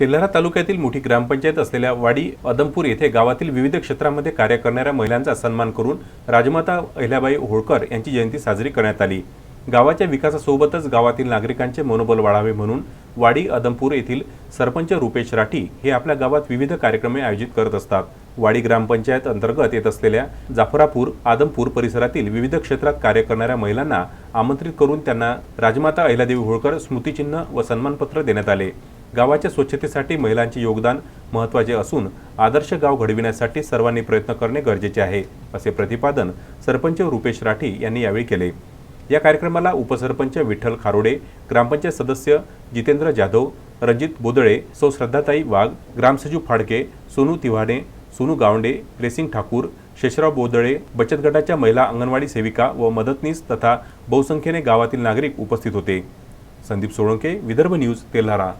तेल्हारा तालुक्यातील मोठी ग्रामपंचायत असलेल्या वाडी अदमपूर येथे गावातील विविध क्षेत्रामध्ये कार्य करणाऱ्या महिलांचा सन्मान करून राजमाता अहिल्याबाई होळकर यांची जयंती साजरी करण्यात आली. गावाच्या विकासासोबतच गावातील नागरिकांचे मनोबल वाढावे म्हणून वाडी अदमपूर येथील सरपंच रुपेश राठी हे आपल्या गावात विविध कार्यक्रमे आयोजित करत असतात. वाडी ग्रामपंचायत अंतर्गत येत असलेल्या जाफरापूर आदमपूर परिसरातील विविध क्षेत्रात कार्य करणाऱ्या महिलांना आमंत्रित करून त्यांना राजमाता अहिल्यादेवी होळकर स्मृतिचिन्ह व सन्मानपत्र देण्यात आले. गावाच्या स्वच्छतेसाठी महिलांचे योगदान महत्त्वाचे असून आदर्श गाव घडविण्यासाठी सर्वांनी प्रयत्न करणे गरजेचे आहे असे प्रतिपादन सरपंच रुपेश राठी यांनी यावेळी केले. या कार्यक्रमाला उपसरपंच विठ्ठल खारोडे ग्रामपंचायत सदस्य जितेंद्र जाधव रणजित बोदळे सौ श्रद्धाताई वाघ ग्रामसचिव फाडके सोनू तिव्हाणे सोनू गावंडे रेसिंग ठाकूर शेषराव बोदळे बचत गटाच्या महिला अंगणवाडी सेविका व मदतनीस तथा बहुसंख्येने गावातील नागरिक उपस्थित होते. संदीप सोळंके विदर्भ न्यूज तेल्हारा.